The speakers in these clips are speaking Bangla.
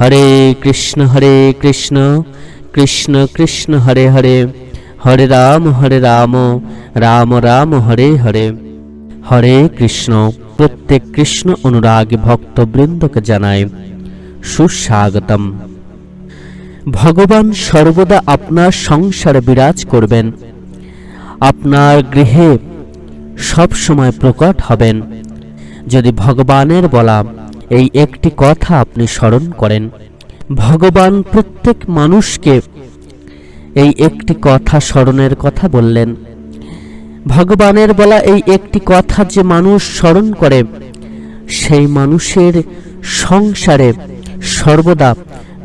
হরে কৃষ্ণ হরে কৃষ্ণ কৃষ্ণ কৃষ্ণ, হরে হরে হরে রাম হরে রাম রাম রাম, হরে হরে। হরে কৃষ্ণ, প্রত্যেক কৃষ্ণ অনুরাগী ভক্তবৃন্দকে জানায়। সুস্বাগতম। ভগবান সর্বদা আপনার সংসারে বিরাজ করবেন। আপনার গৃহে সব সময় প্রকট হবেন। যদি ভগবানের বলা এই একটি কথা আপনি স্মরণ করেন। ভগবান প্রত্যেক মানুষকে এই একটি কথা স্মরণের কথা বললেন। ভগবানের বলা এই একটি কথা যে মানুষ স্মরণ করে, সেই মানুষের সংসারে সর্বদা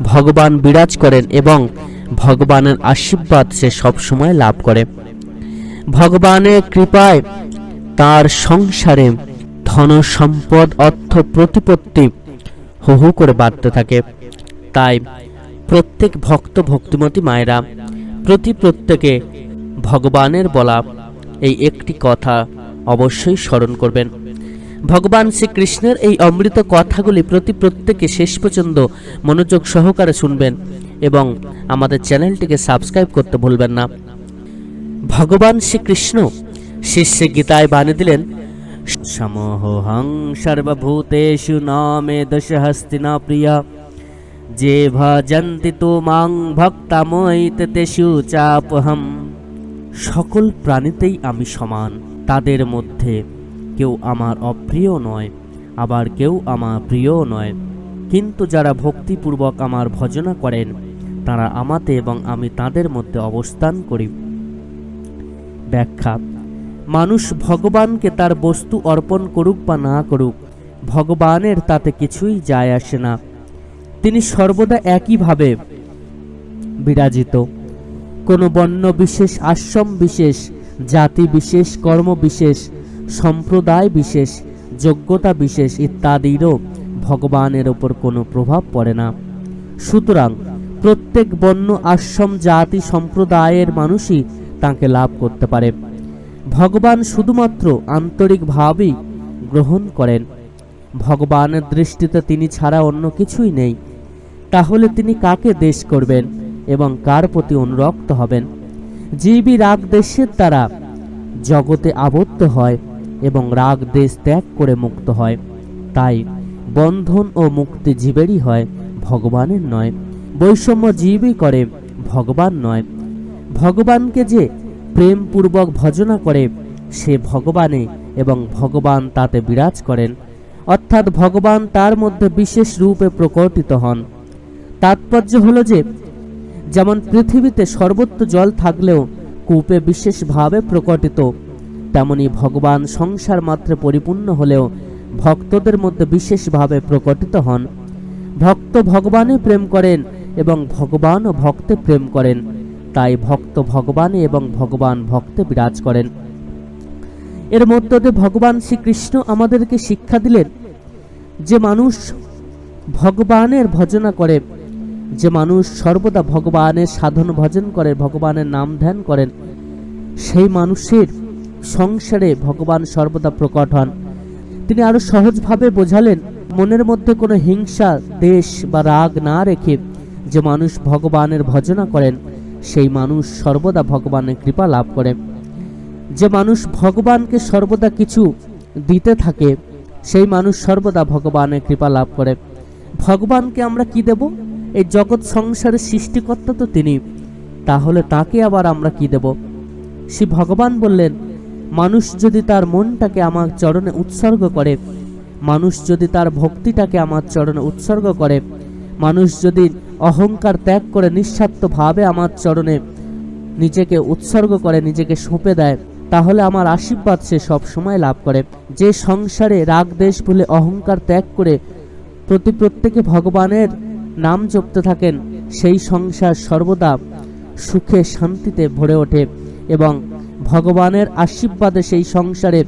ভগবান বিরাজ করেন এবং ভগবানের আশীর্বাদ সে সবসময় লাভ করে। ভগবানের কৃপায় তার সংসারে ধন সম্পদ অর্থ প্রতিপত্তি হু হু করে বাড়তে থাকে। তাই প্রত্যেক ভক্ত, ভক্তিমতী মায়েরা প্রতি প্রত্যেকে ভগবানের বলা এই একটি কথা অবশ্যই স্মরণ করবেন। ভগবান শ্রীকৃষ্ণের এই অমৃত কথাগুলি প্রতি প্রত্যেকে শেষ পর্যন্ত মনোযোগ সহকারে শুনবেন এবং আমাদের চ্যানেলটিকে সাবস্ক্রাইব করতে ভুলবেন না। ভগবান শ্রীকৃষ্ণ শিষ্যে গীতায় বানিয়ে দিলেন সমোহং সর্বভূতেষু ন মে দশহস্তিনা প্রিয়া। যে ভজন্তি তো মাং ভক্তাময়িতে তেষু চাপহম। সকল প্রাণীতেই আমি সমান, তাদের মধ্যে কেউ আমার অপ্রিয় নয়, আবার কেউ আমার প্রিয় নয়। কিন্তু যারা ভক্তিপূর্বক আমার ভজনা করেন, তারা আমাতে এবং আমি তাদের মধ্যে অবস্থান করি। ব্যাখ্যা মানুষ ভগবানকে তার বস্তু অর্পণ করুক বা না করুক, ভগবানের তাতে কিছুই যায় আসে না। তিনি সর্বদা একইভাবে বিরাজিত। কোনো বর্ণ বিশেষ, আশ্রম বিশেষ, জাতি বিশেষ, কর্ম বিশেষ, সম্প্রদায় বিশেষ, যোগ্যতা বিশেষ ইত্যাদিরও ভগবানের ওপর কোনো প্রভাব পড়ে না। সুতরাং প্রত্যেক বর্ণ, আশ্রম, জাতি, সম্প্রদায়ের মানুষই তাকে লাভ করতে পারে। ভগবান শুধুমাত্র আন্তরিকভাবেই গ্রহণ করেন। ভগবানের দৃষ্টিতে তিনি ছাড়া অন্য কিছুই নেই। তাহলে তিনি কাকে দেশ করবেন এবং কার প্রতি অনুরক্ত হবেন? জীবী রাগ দেশের দ্বারা জগতে আবদ্ধ হয় এবং রাগ দেশ ত্যাগ করে মুক্ত হয়। তাই বন্ধন ও মুক্তি জীবেরই হয়, ভগবানের নয়। বৈষম্য জীবই করে, ভগবান নয়। ভগবানকে যে প্রেমপূর্বক ভজনা করে, সে ভগবানে এবং ভগবান তাতে বিরাজ করেন। অর্থাৎ ভগবান তার মধ্যে বিশেষ রূপে প্রকটিত হন। তাৎপর্য হলো যে, যেমন পৃথিবীতে সর্বত্র জল থাকলেও কূপে বিশেষভাবে প্রকটিত, তেমনি ভগবান সংসার মাত্রে পরিপূর্ণ হলেও ভক্তদের মধ্যে বিশেষভাবে প্রকটিত হন। ভক্ত ভগবানে প্রেম করেন এবং ভগবানও ভক্তে প্রেম করেন। তাই ভক্ত ভগবানে এবং ভগবান ভক্তে বিরাজ করেন। এর মধ্য দিয়ে ভগবান শ্রীকৃষ্ণ আমাদেরকে শিক্ষা দিলেন যে মানুষ ভগবানের ভজনা করে, যে মানুষ সর্বদা ভগবানের সাধন ভজন করে, ভগবানের নাম ধ্যান করেন, সেই মানুষের সংসারে ভগবান সর্বদা প্রকট হন। তিনি আরও সহজভাবে বোঝালেন, মনের মধ্যে কোনো হিংসা, দেশ বা রাগ না রেখে যে মানুষ ভগবানের ভজনা করেন। সেই মানুষ সর্বদা ভগবানের কৃপা লাভ করে। যে মানুষ ভগবানকে সর্বদা কিছু দিতে থাকে, সেই মানুষ সর্বদা ভগবানের কৃপা লাভ করে। ভগবানকে আমরা কি দেব? এই জগৎ সংসারের সৃষ্টিকর্তা তো তিনি। তাহলে তাকে আবার আমরা কি দেব? শ্রী ভগবান বললেন, মানুষ যদি তার মনটাকে আমার চরণে উৎসর্গ করে, মানুষ যদি তার ভক্তিটাকে আমার চরণে উৎসর্গ করে, মানুষ যদি অহংকার ত্যাগ করে নিঃস্বার্থভাবে আমার চরণে নিজেকে উৎসর্গ করে, নিজেকে সঁপে দেয়, তাহলে আমার আশীর্বাদ সে সব সময় লাভ করে। যে সংসারে রাগ, দেশ ভুলে অহংকার ত্যাগ করে প্রতি প্রত্যেকে ভগবানের নাম জপতে থাকেন, সেই সংসার সর্বদা সুখে, শান্তিতে ভরে ওঠে এবং ভগবানের আশীর্বাদে সেই সংসারে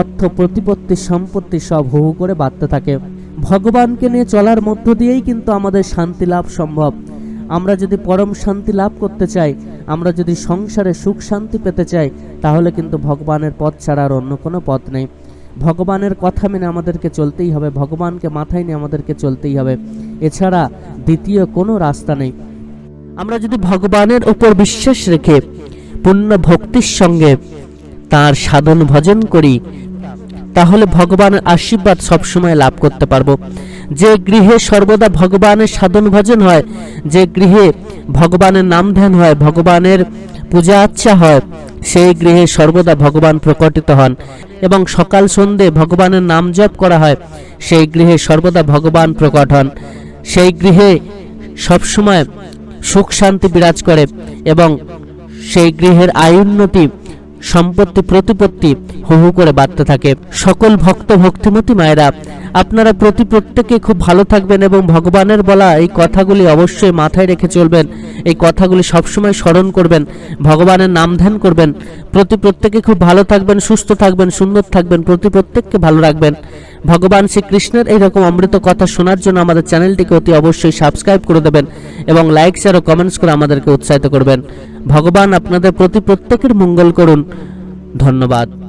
অর্থ, প্রতিপত্তি, সম্পত্তি সব হু করে বাড়তে থাকে। ভগবানকে নিয়ে চলার মধ্য দিয়েই কিন্তু আমাদের শান্তি লাভ সম্ভব। আমরা যদি পরম শান্তি লাভ করতে চাই, আমরা যদি সংসারে সুখ শান্তি পেতে চাই, তাহলে কিন্তু ভগবানের পথ ছাড়া আর অন্য কোনো পথ নেই। ভগবানের কথা মেনে আমাদেরকে চলতেই হবে, ভগবানকে মাথায় নিয়ে আমাদেরকে চলতেই হবে। এছাড়া দ্বিতীয় কোনো রাস্তা নেই। আমরা যদি ভগবানের উপর বিশ্বাস রেখে পূর্ণ ভক্তির সঙ্গে তার সাধন ভজন করি তাহলে ভগবানের আশীর্বাদ সবসময় লাভ করতে পারব। যে গৃহে সর্বদা ভগবানের সাধন ভজন হয়, যে গৃহে ভগবানের নাম ধ্যান হয়, ভগবানের পূজা আচ্ছা হয়, সেই গৃহে সর্বদা ভগবান প্রকটিত হন এবং সকাল সন্ধে ভগবানের নাম জপ করা হয়, সেই গৃহে সর্বদা ভগবান প্রকট হন। সেই গৃহে সবসময় সুখ শান্তি বিরাজ করে এবং সেই গৃহের আয়ুন্নতি সম্পত্তি প্রতিপত্তি হু হু করে বাড়তে থাকে। সকল ভক্ত ভক্তিমতী মায়েরা আপনারা প্রতি প্রত্যেকে খুব ভালো থাকবেন এবং ভগবানের বলা এই কথাগুলি অবশ্যই মাথায় রেখে চলবেন। এই কথাগুলি সবসময় স্মরণ করবেন, ভগবানের নাম ধ্যান করবেন। প্রতি প্রত্যেকে খুব ভালো থাকবেন, সুস্থ থাকবেন, সুন্দর থাকবেন, প্রতি প্রত্যেককে ভালো রাখবেন। ভগবান শ্রীকৃষ্ণের এইরকম অমৃত কথা শোনার জন্য আমাদের চ্যানেলটিকে অতি অবশ্যই সাবস্ক্রাইব করে দেবেন এবং লাইক শেয়ার ও কমেন্টস করে আমাদেরকে উৎসাহিত করবেন। ভগবান আপনাদের প্রতি প্রত্যেকের মঙ্গল করুন। ধন্যবাদ।